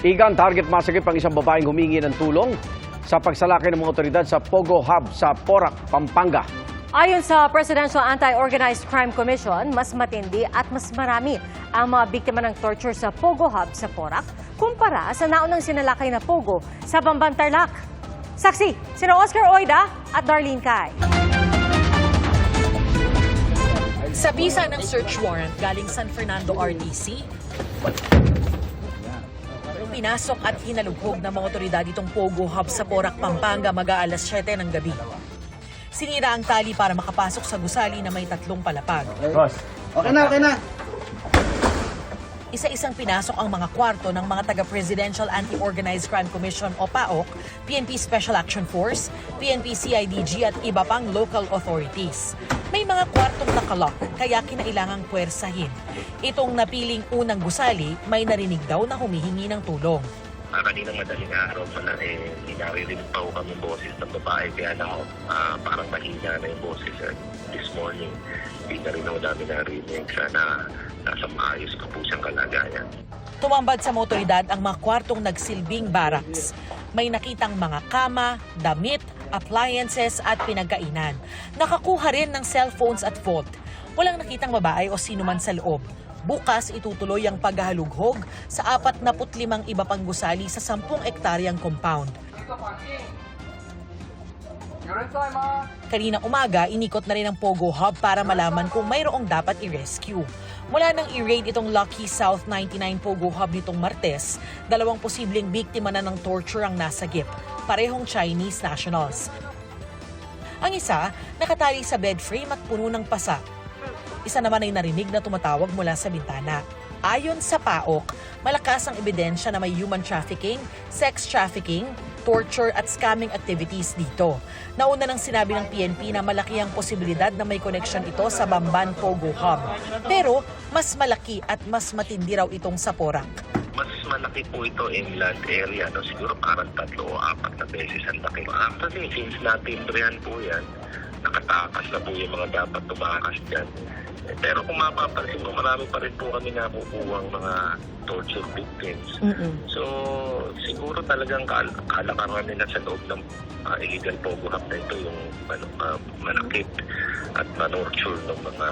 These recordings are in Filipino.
Igan, target masakip ang isang babaeng humingi ng tulong sa pagsalaki ng mga otoridad sa Pogo Hub sa Porac, Pampanga. Ayon sa Presidential Anti-Organized Crime Commission, mas matindi at mas marami ang mga biktima ng torture sa Pogo Hub sa Porac kumpara sa naunang sinalakay na Pogo sa Bamban Tarlac. Saksi, sina Oscar Oida at Darlene Kai. Sa bisa ng search warrant galing San Fernando RTC, pinasok at hinalughog ng mga otoridad itong Pogo Hub sa Porac, Pampanga mag-aalas 7 ng gabi. Sinira ang tali para makapasok sa gusali na may tatlong palapag. Okay na, okay na. Isa-isang pinasok ang mga kwarto ng mga taga-Presidential Anti-Organized Crime Commission o PAOK, PNP Special Action Force, PNP CIDG at iba pang local authorities. May mga kwartong nakalock kaya kinailangang puwersahin. Itong napiling unang gusali, may narinig daw na humihingi ng tulong. Ah, kaninang madaling araw pala eh, naririnig pa ho kami boses ng babae kaya lang ah, parang mahina na yung boses eh. this morning. Hindi na rin ako namin narinig. Sana nasa maayos ko po siyang kalagayan. Tumambad sa motoridad ang mga kwartong nagsilbing barracks. May nakitang mga kama, damit, appliances at pinagkainan. Nakakuha rin ng cellphones at vault. Walang nakitang babae o sino man sa loob. Bukas itutuloy ang paghahalughog sa 45 iba pang gusali sa 10 ektaryang compound. Kanina umaga, inikot na rin ang Pogo Hub para malaman kung mayroong dapat i-rescue. Mula nang i-raid itong Lucky South 99 Pogo Hub nitong Martes, dalawang posibleng biktima na ng torture ang nasagip, parehong Chinese nationals. Ang isa, nakatali sa bed frame at puno ng pasa. Isa naman ay narinig na tumatawag mula sa bintana. Ayon sa PAOK, malakas ang ebidensya na may human trafficking, sex trafficking, torture at scamming activities dito. Nauna nang sinabi ng PNP na malaki ang posibilidad na may connection ito sa Bamban Pogo Hub. Pero mas malaki at mas matindi raw itong sa Porac. Mas malaki po ito inland area. No? Siguro parang tatlo o apat na beses ang laki. Actually, since natimbrihan po yan, nakatakas na po yung mga dapat tumakas dyan. Pero kung mapapansin mo, marami pa rin po kami nakukuha mga torture victims. So, siguro talagang kal- kalakaran nila sa loob ng ah, illegal pogo hub na ito yung ano, ah, manakit at manorture ng mga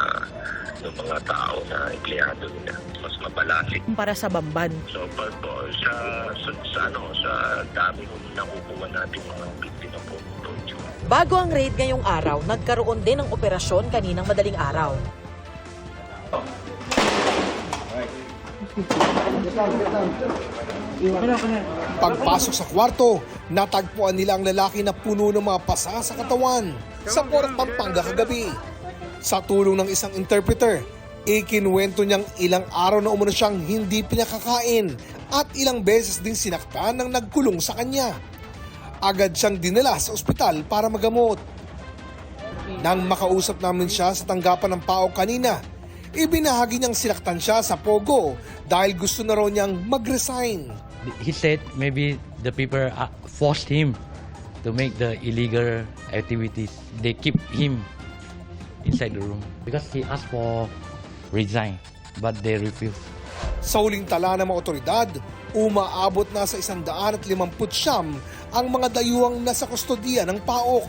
ng mga tao na empleyado nila. Mas mabalasik. Para sa Bamban. So, pag po, sa, sa, sa, ano, sa dami kung nakukuha natin mga biktima po. Bago ang raid ngayong araw, nagkaroon din ng operasyon kaninang madaling araw. Pagpasok sa kwarto, natagpuan nila ang lalaki na puno ng mga pasa sa katawan sa Porac, Pampanga kagabi. Sa tulong ng isang interpreter, ikinuwento niyang ilang araw na umano siyang hindi pinakakain at ilang beses din sinaktan ng nagkulong sa kanya. Agad siyang dinala sa ospital para magamot. Nang makausap namin siya sa tanggapan ng PAO kanina, ibinahagi niyang sinaktan siya sa Pogo dahil gusto na raw niyang mag-resign. he said maybe the people uh, forced him to make the illegal activities. They keep him inside the room because he asked for resign, but they refused. Sa huling tala ng mga otoridad, umaabot na sa 150 ang mga dayuang nasa kustodiya ng PAOK.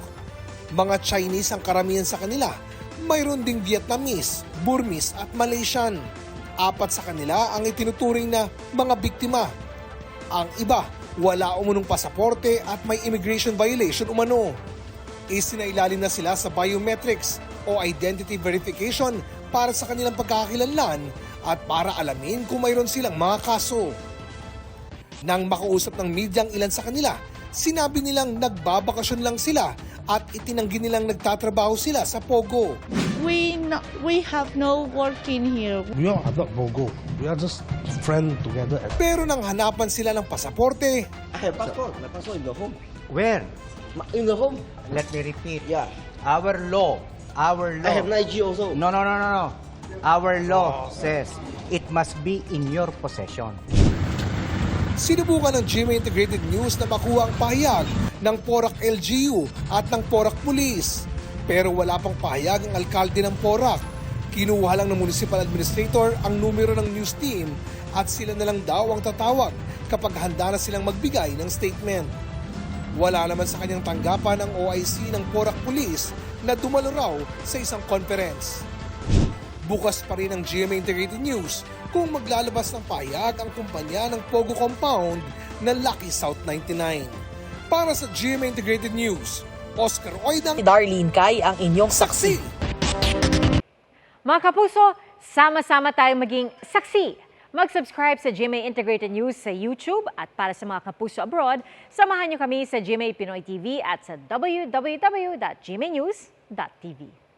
Mga Chinese ang karamihan sa kanila. Mayroon ding Vietnamese, Burmese at Malaysian. Apat sa kanila ang itinuturing na mga biktima. Ang iba, wala umunong pasaporte at may immigration violation umano. Isinailalim na sila sa biometrics o identity verification para sa kanilang pagkakakilanlan at para alamin kung mayroon silang mga kaso. Nang makausap ng media ang ilan sa kanila, sinabi nilang nagbabakasyon lang sila at itinanggi nilang nagtatrabaho sila sa Pogo. we no, we have no work in here. We are not Bogo. We are just friends together. Pero nang hanapan sila ng pasaporte, I have passport. My passport in the home. Where? In the home? Let me repeat. Yeah. Our law, our law. I have 9G also. No, no, no, no, no. Our law says it must be in your possession. Sinubukan ng GMA Integrated News na makuha ang pahayag ng Porac LGU at ng Porac Police. Pero wala pang pahayag ang alkalde ng Porac. Kinuha lang ng Municipal Administrator ang numero ng news team at sila na lang daw ang tatawag kapag handa na silang magbigay ng statement. Wala naman sa kanyang tanggapan ang OIC ng Porac Police na dumalo raw sa isang conference. Bukas pa rin ang GMA Integrated News kung maglalabas ng pahayag ang kumpanya ng Pogo Compound na Lucky South 99. Para sa GMA Integrated News, Oscar Oidang, Darlene Kai ang inyong Saksi. saksi. Mga kapuso, sama-sama tayong maging saksi. Mag-subscribe sa GMA Integrated News sa YouTube at para sa mga kapuso abroad, samahan niyo kami sa GMA Pinoy TV at sa www.gmanews.tv.